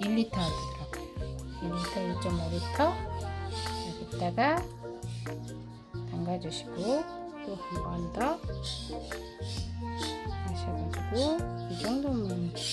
이게 1cc, 1리터 들어가요. 1리터, 1.5리터 여기다가 담가주시고 또 한 번 더 하셔가지고 이 정도면 쭉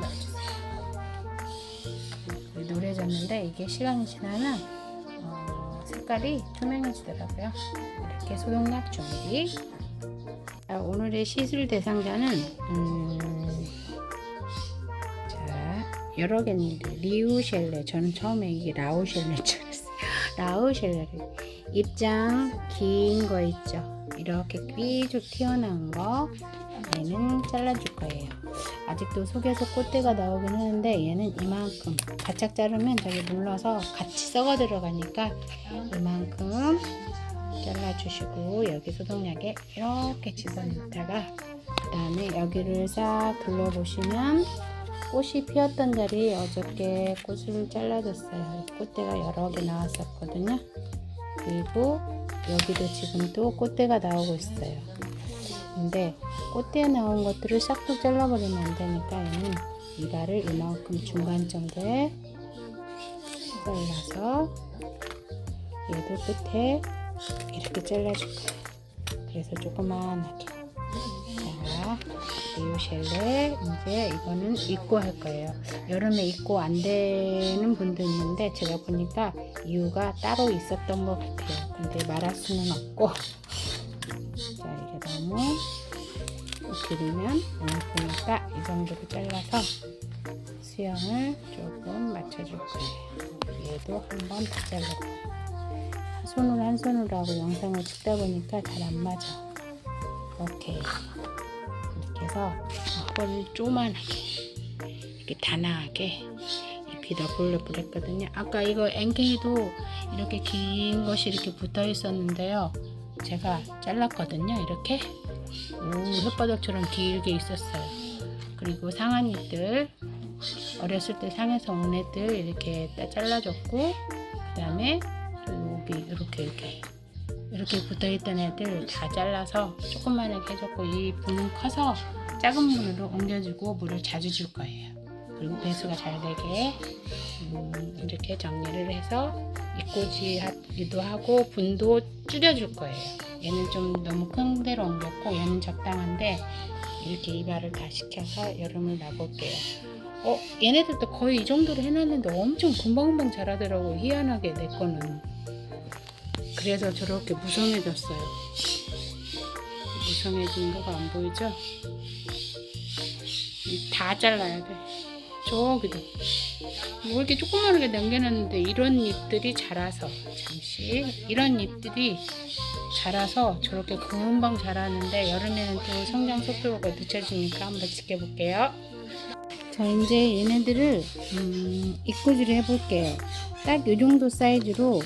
넣어주세요. 그 노래졌는데 이게 시간이 지나면 어, 색깔이 투명해지더라고요. 이렇게 소독약 준비. 자, 오늘의 시술 대상자는 음, 자 여러 개 있는데 리우셸레 저는 처음에 이게 라우셸레인 줄 알았어요. 라우셸레를 입장 긴 거 있죠. 이렇게 삐죽 튀어나온 거 얘는 잘라줄 거예요. 아직도 속에서 꽃대가 나오긴 하는데 얘는 이만큼 바짝 자르면 저기 눌러서 같이 썩어 들어가니까 이만큼 잘라주시고 여기 소독약에 이렇게 집어넣다가 그 다음에 여기를 싹 둘러보시면 꽃이 피었던 자리 어저께 꽃을 잘라줬어요. 꽃대가 여러 개 나왔었거든요. 그리고 여기도 지금 또 꽃대가 나오고 있어요. 근데 꽃대 나온 것들을 싹둑 잘라버리면 안 되니까 얘는 이발을 이만큼 중간 정도에 잘라서 얘도 끝에 이렇게 잘라줄 거예요. 그래서 조그만하게. 자, 리오셸레 이제 이거는 입고 할 거예요. 여름에 입고 안 되는 분도 있는데 제가 보니까 이유가 따로 있었던 것 같아요. 근데 말할 수는 없고. 자, 이게 너무 길이면 보니까 이 정도로 잘라서 수영을 조금 맞춰줄 거예요. 얘도 한번 더 잘라고. 손으로 한 손으로 하고 영상을 찍다 보니까 잘 안 맞아. 오케이. 이렇게 해서 허리를 조만하게 이렇게 단아하게 잎이 더 볼래볼했거든요. 아까 이거 앵케이도 이렇게 긴 것이 이렇게 붙어 있었는데요. 제가 잘랐거든요. 이렇게 오, 혓바닥처럼 길게 있었어요. 그리고 상한 잎들 어렸을 때 상에서 온 애들 이렇게 따 잘라줬고 그 다음에 여기 이렇게 이렇게 이렇게 붙어있던 애들 다 잘라서 조그만하게 해줬고 이 분은 커서 작은 물로 옮겨주고 물을 자주 줄 거예요. 그리고 배수가 잘 되게 음, 이렇게 정리를 해서 입고지하기도 하고 분도 줄여줄 거예요. 얘는 좀 너무 큰 데로 옮겼고 얘는 적당한데 이렇게 이발을 다 시켜서 여름을 놔볼게요. 어, 얘네들도 거의 이 정도로 해놨는데 엄청 금방금방 자라더라고 희한하게 내 거는. 그래서 저렇게 무성해졌어요. 무성해진 거가 안 보이죠? 다 잘라야 돼. 저기도. 뭐 이렇게 조그만하게 남겨놨는데 이런 잎들이 자라서 잠시 이런 잎들이 자라서 저렇게 금방 자라는데 여름에는 또 성장 속도가 늦춰지니까 한번 지켜볼게요. 자 이제 얘네들을 음, 입고지를 해볼게요. 딱 이 정도 사이즈로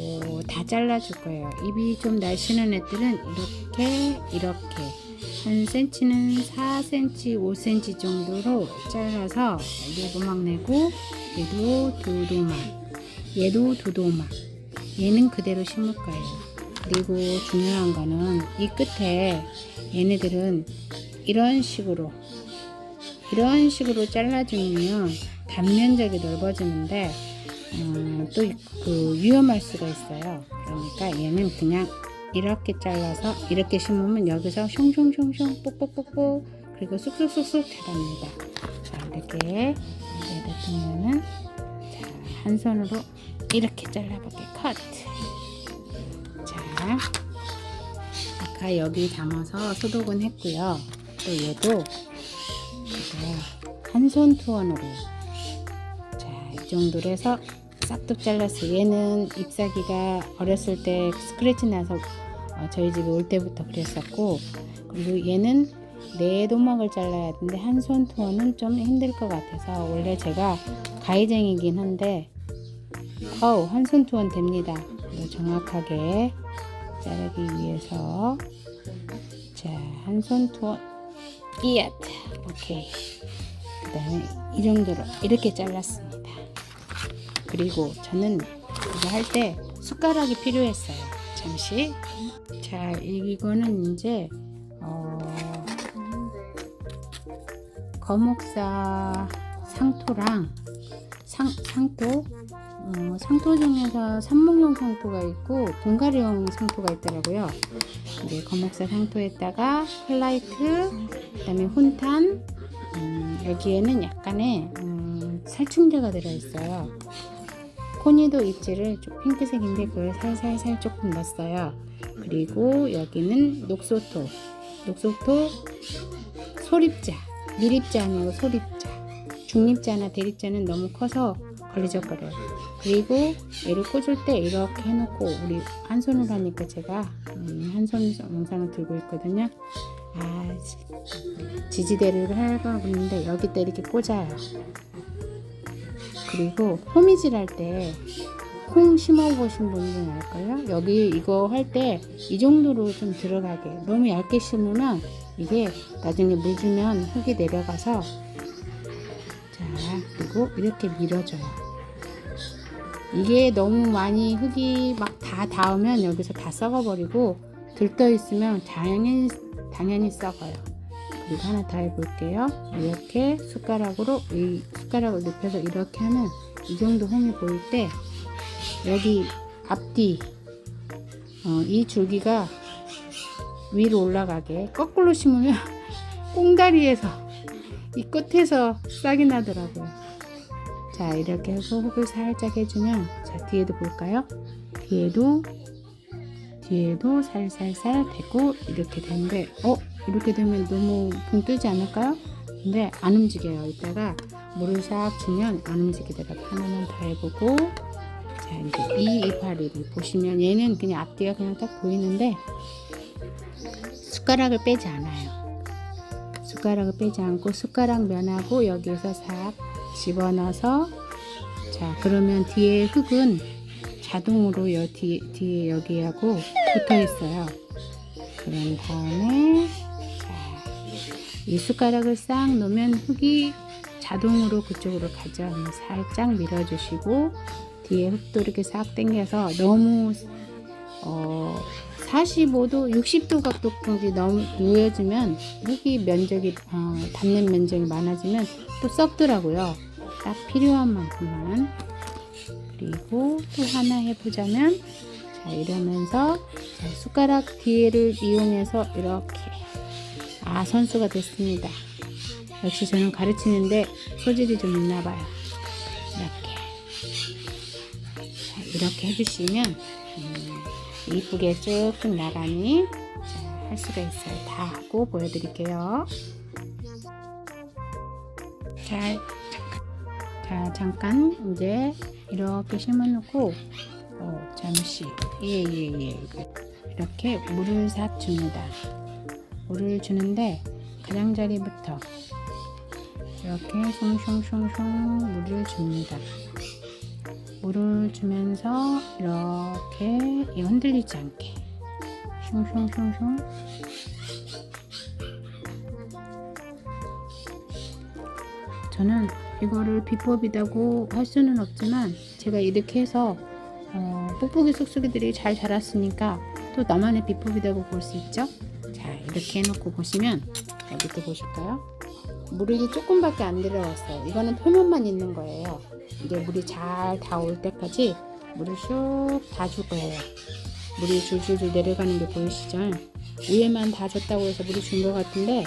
어, 다 잘라줄 거예요. 입이 좀 날씬한 애들은 이렇게 이렇게 한 cm는 4cm, 5cm 정도로 잘라서 요도막 내고 얘도 두도막 얘도 두도막 얘는 그대로 심을 거예요. 그리고 중요한 거는 이 끝에 얘네들은 이런 식으로 이런 식으로 잘라주면 단면적이 넓어지는데 음, 또그 위험할 수가 있어요. 그러니까 얘는 그냥 이렇게 잘라서 이렇게 심으면 여기서 숑숑숑숑 뽁뽁뽁뽁 그리고 쑥쑥쑥쑥 자랍니다. 자 이렇게 이제 됐으면은 자한 손으로 이렇게 잘라볼게 컷. 자 아까 여기 담아서 소독은 했고요. 또 얘도 한 손 투원으로 정도로 해서 싹둑 잘랐어요. 얘는 잎사귀가 어렸을 때 스크래치 나서 어, 저희 집에 올 때부터 그랬었고 그리고 얘는 네 도막을 잘라야 하는데 한 손 투어는 좀 힘들 것 같아서 원래 제가 가위쟁이긴 한데 어우 한 손 투어는 됩니다. 그리고 정확하게 자르기 위해서 자 한 손 투어 이앗 오케이 그 다음에 이 정도로 이렇게 잘랐습니다. 그리고 저는 이거 할 때 숟가락이 필요했어요. 잠시. 자, 이거는 이제 어, 거목사 상토랑 상, 상토 어, 상토 중에서 삼목용 상토가 있고 분갈이용 상토가 있더라고요. 이제 거목사 상토에다가 펄라이트, 그다음에 혼탄, 음, 여기에는 약간의 음, 살충제가 들어있어요. 코니도 입지를 좀 핑크색인데 그걸 살살살 조금 넣었어요. 그리고 여기는 녹소토, 녹소토 소립자, 밀입자 아니고 소립자. 중립자나 대립자는 너무 커서 걸리적거려요. 그리고 얘를 꽂을 때 이렇게 해놓고 우리 한 손으로 하니까 제가 음, 한손 영상을 들고 있거든요. 아 지- 지지대를 하려고 그러는데 여기다 이렇게 꽂아요. 그리고 호미질 할 때 콩 심어보신 분들은 알걸요? 여기 이거 할 때 이 정도로 좀 들어가게. 너무 얇게 심으면 이게 나중에 물 주면 흙이 내려가서 자 그리고 이렇게 밀어줘요. 이게 너무 많이 흙이 막 다 닿으면 여기서 다 썩어버리고 들떠 있으면 당연히 당연히 썩어요 그리고 하나 더 해볼게요 이렇게 숟가락으로 이 숟가락을 눕혀서 이렇게 하면 이 정도 홈이 보일 때 여기 앞뒤 어, 이 줄기가 위로 올라가게 거꾸로 심으면 꽁다리에서 이 끝에서 싹이 나더라고요. 자 이렇게 해서 흙을 살짝 해주면 자 뒤에도 볼까요? 뒤에도 뒤에도 살살살 되고 이렇게 되는데 어 이렇게 되면 너무 붕 뜨지 않을까요? 근데 안 움직여요. 이따가 물을 싹 주면 안 움직이더라고요. 하나만 더 해보고 자 이제 이 이파리를 보시면 얘는 그냥 앞뒤가 그냥 딱 보이는데 숟가락을 빼지 않아요. 숟가락을 빼지 않고 숟가락 면하고 여기에서 싹 집어넣어서 자 그러면 뒤에 흙은 자동으로 여 뒤, 뒤에 여기하고 붙어 있어요. 그런 다음에 자, 이 숟가락을 싹 놓으면 흙이 자동으로 그쪽으로 가죠. 살짝 밀어주시고 뒤에 흙도 이렇게 싹 당겨서 너무 어 45도, 60도 각도까지 너무 누워주면 흙이 면적이 어, 닿는 면적이 많아지면 또 썩더라고요. 딱 필요한 만큼만. 그리고 또 하나 해보자면 자 이러면서 자, 숟가락 뒤를 이용해서 이렇게 아 선수가 됐습니다. 역시 저는 가르치는데 소질이 좀 있나 봐요. 이렇게 자, 이렇게 해주시면 음, 이쁘게 쭉쭉 나가니 자, 할 수가 있어요. 다 하고 보여드릴게요. 자. 자, 잠깐 이제 이렇게 심어놓고 어, 잠시 예예예 이렇게 물을 싹 줍니다. 물을 주는데 가장자리부터 이렇게 숑숑숑숑 물을 줍니다. 물을 주면서 이렇게 이 흔들리지 않게 슝슝슝슝 저는 이거를 비법이라고 할 수는 없지만 제가 이렇게 해서 어, 뽁뽁이 쑥쑥이들이 잘 자랐으니까 또 나만의 비법이라고 볼 수 있죠 자 이렇게 해놓고 보시면 여기 또 보실까요 물이 조금밖에 안 들어갔어요 이거는 표면만 있는 거예요 이게 물이 잘 닿을 때까지 물을 슉다줄 거예요. 물이 줄줄줄 내려가는 게 보이시죠? 위에만 다 줬다고 해서 물이 준 것 같은데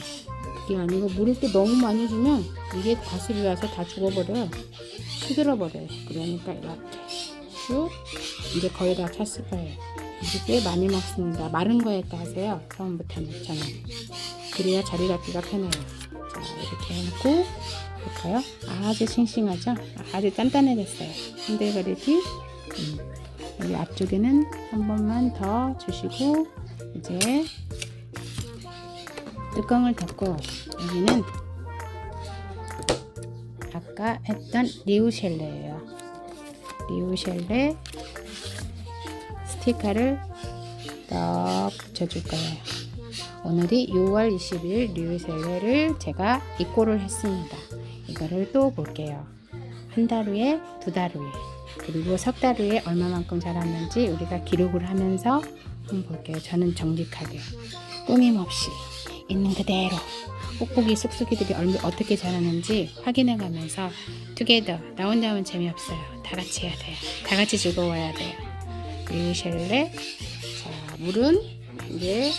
그게 아니고 물을 또 너무 많이 주면 이게 다슬이 와서 다 죽어버려요. 시들어 버려요. 그러니까 이렇게 쭉 이제 거의 다 찼을 거예요. 이게 꽤 많이 먹습니다. 마른 거에다 하세요. 처음부터는 저는. 그래야 자리 잡기가 편해요. 자 이렇게 해놓고 볼까요? 아주 싱싱하죠? 아주 단단해졌어요. 흔들거리기. 음. 여기 앞쪽에는 한 번만 더 주시고 이제 뚜껑을 닫고 여기는 아까 했던 리우셸레예요. 리우셸레 스티커를 딱 붙여줄 거예요. 오늘이 6월 20일 리우셀레를 제가 입고를 했습니다. 이거를 또 볼게요. 한 달 후에, 두 달 후에, 그리고 석 달 후에 얼마만큼 자랐는지 우리가 기록을 하면서 한번 볼게요. 저는 정직하게, 꾸밈 없이, 있는 그대로 뽁뽁이 쑥쑥이들이 어떻게 자라는지 확인해 가면서 투게더 나 혼자 하면 재미없어요 다 같이 해야 돼요 다 같이 즐거워야 돼요 리유셸레 자 물은 이제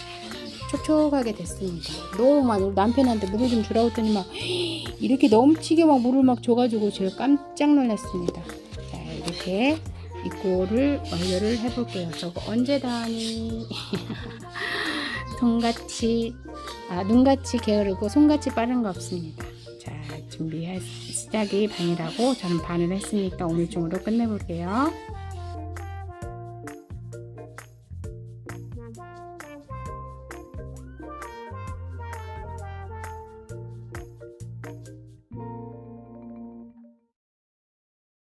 촉촉하게 됐습니다 너무 많이 남편한테 물을 좀 주라고 했더니 막 이렇게 넘치게 막 물을 막 줘가지고 제가 깜짝 놀랐습니다 자 이렇게 이꼬를 완료를 해볼게요 저거 언제 다 하니 손같이 아, 눈같이 게으르고 손같이 빠른 거 없습니다. 자, 준비할 시작이 반이라고 저는 반을 했으니까 오늘 중으로 끝내볼게요.